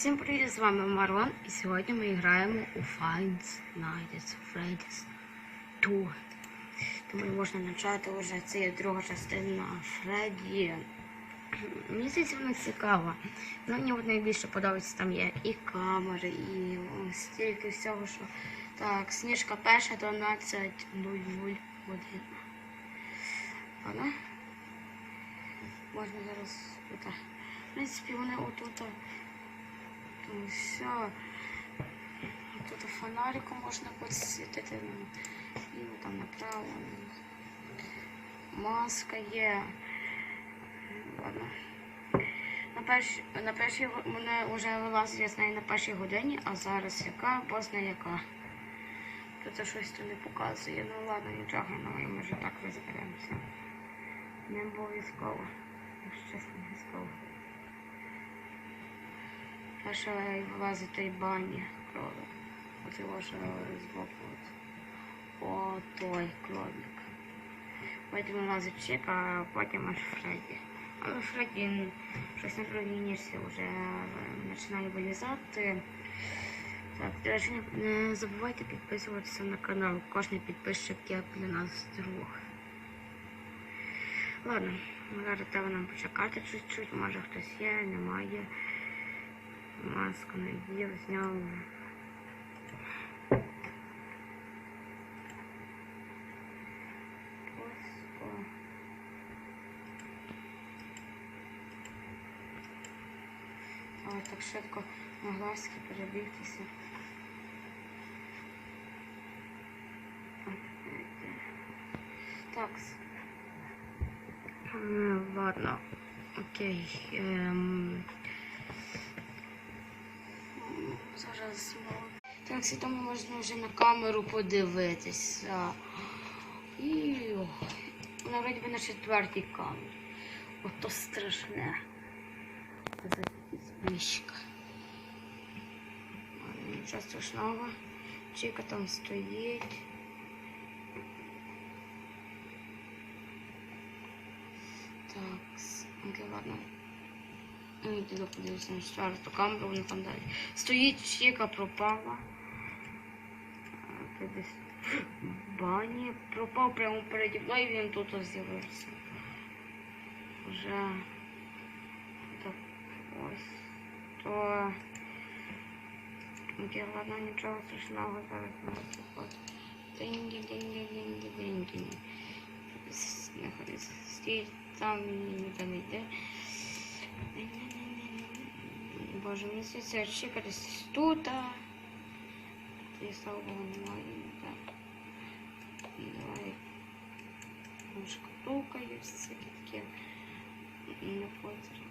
Всім привіт, з вами Марон, і сьогодні ми граємо у Five Nights Freddy's 2. Тому можна почати вже це друга частина Фредді. Мені здається, вона цікава. Ну, мені от найбільше подобається, там є і камери, і стільки всього, що. Так, сніжка перша 12.001. Ладно. Можна зараз. В принципі, вони отут. Тому все. Тут фонариком можна підсвітити. І там направо. Маска є. Ладно. На першій, на першій мене вже вилазить, я знаю, на першій годині, а зараз яка, бозна яка. Тут щось тут не показує. Ну ладно, нічого, ну ми вже так розберемося. Не обов'язково. Якщо чесно, не обов'язково. Перша вилазить той бані крові. Оце ваше збоку. О, той кролик. Потім вилазить чек, а потім аж Фредді. Але Фредді м, щось другій ніжці вже починає вилізати. Так, до речі, не- не забувайте підписуватися на канал. Кожний підписчик є для нас друг. Ладно, зараз треба нам почекати чуть-чуть, може хтось є, немає. Маску надів, зняв. Ось, так швидко на глазки перебігтися. Так. Ладно. Окей. Ем... Зараз це тому можна вже на камеру подивитися. І вона вроді би на четвертій камері. Ото страшне. Мішка. Нічого страшного. Чика там стоїть. Так, окей, ладно. Ну, і подивився на четверту камеру, вони там далі. Стоїть чека пропала. Десь бані пропав прямо переді мною, і він тут з'явився. Вже так ось то. Окей, ладно, нічого страшного зараз не приходить. Деньги, деньги, деньги, деньги. Стоїть там ніде не йде. Боже, мені здається, чекатись тут. І слава Богу, немає ніде. Давай. Є всякі такі. Не потріб.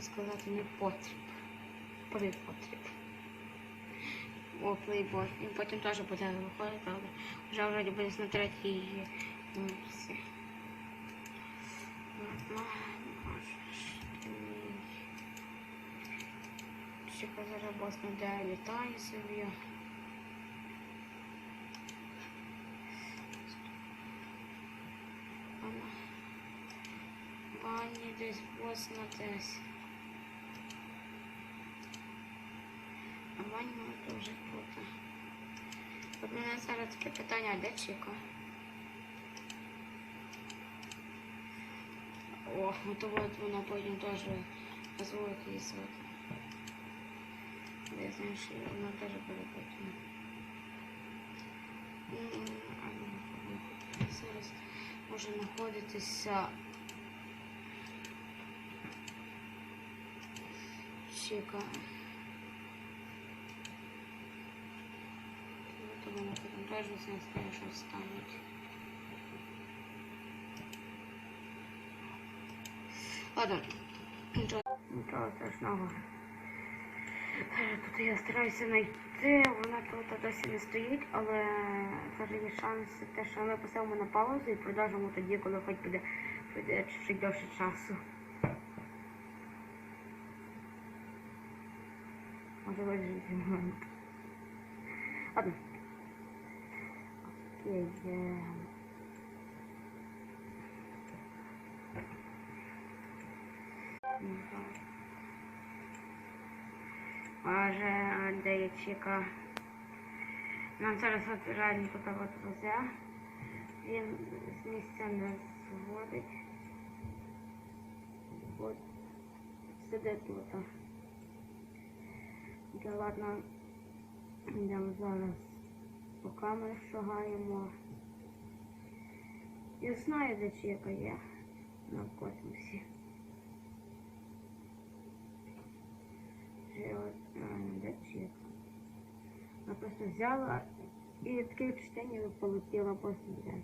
Сказати, не потріб. Припотріб. О, плейбой. Він потім теж буде виходити, але вже вроді буде на третій місці. Чека зараз бос не де літає собі. Бані десь бос на десь. А бані має дуже бути. От мене зараз таке питання, де Чіка? О, ну то от вона потім теж дозволить її звати. Я знаю, що вона теж буде потім. М, а, ну, Зараз може знаходитися Чіка. То вона потім теж не скаже, що стануть. Ладно, нічого, нічого страшного. Тут я стараюся знайти, вона тут досі не стоїть, але зараз є шанс те, що ми поставимо на паузу і продовжимо тоді, коли хоч буде пройде чуть довше часу. Може вижити момент. Ладно. Окей. е, Не знаю. Де є чека. Нам зараз от реально тут от везе. Він з місця не зводить. От сидить тут. Я ладно, йдемо зараз по камері шагаємо. Я знаю, де чека є на космосі. Вже от, реально, де чека. Вона просто взяла таке впечатлення і полетіла просто взяти.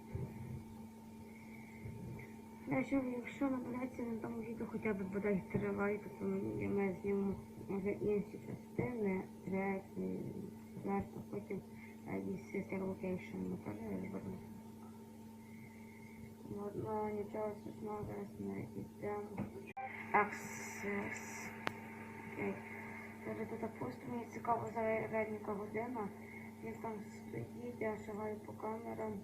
Якщо, якщо набереться на тому відео хоча б бодай три лайки, то ми знімемо може інші частини, третій, четверту, потім якийсь sister location ми теж зробимо. Ну, ну, нічого страшного, зараз ми йдемо. Access. Окей. Зараз тут просто мені цікаво зарядника година. Він там стоїть, я шагаю по камерам.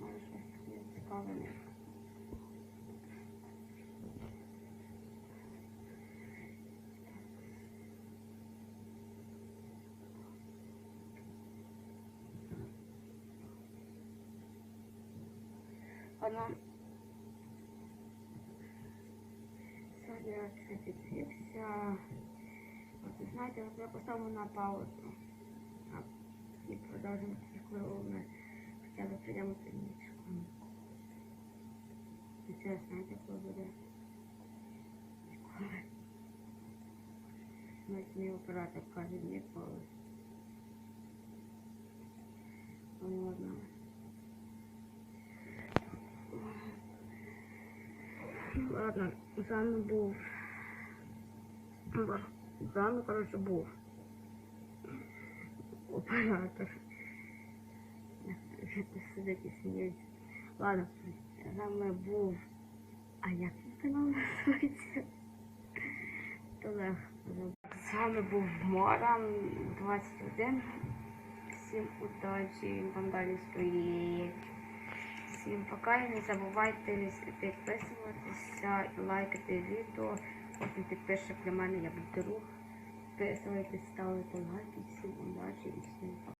Може щось цікаве. Вона сьогодні я це підфікся. От, знаєте, от я поставлю на паузу. А, і продовжимо коли ми хоча б прийдемо північку. І це знаєте, коли буде. Коли. Навіть мій оператор каже ніколи. Ну, ладно. Ладно, з вами був. З вами, коротше, був. Оператор. Сидить і сміється. Ладно, з вами був. А як він канал називається? Олег. З вами був Моран 21. Всім удачі, він там далі стоїть. Всім пока і не забувайте підписуватися, лайкати відео. Потім підпишете для мене, я буду друг. Підписуйтесь, ставите лайки. Всім удачі і всім пока.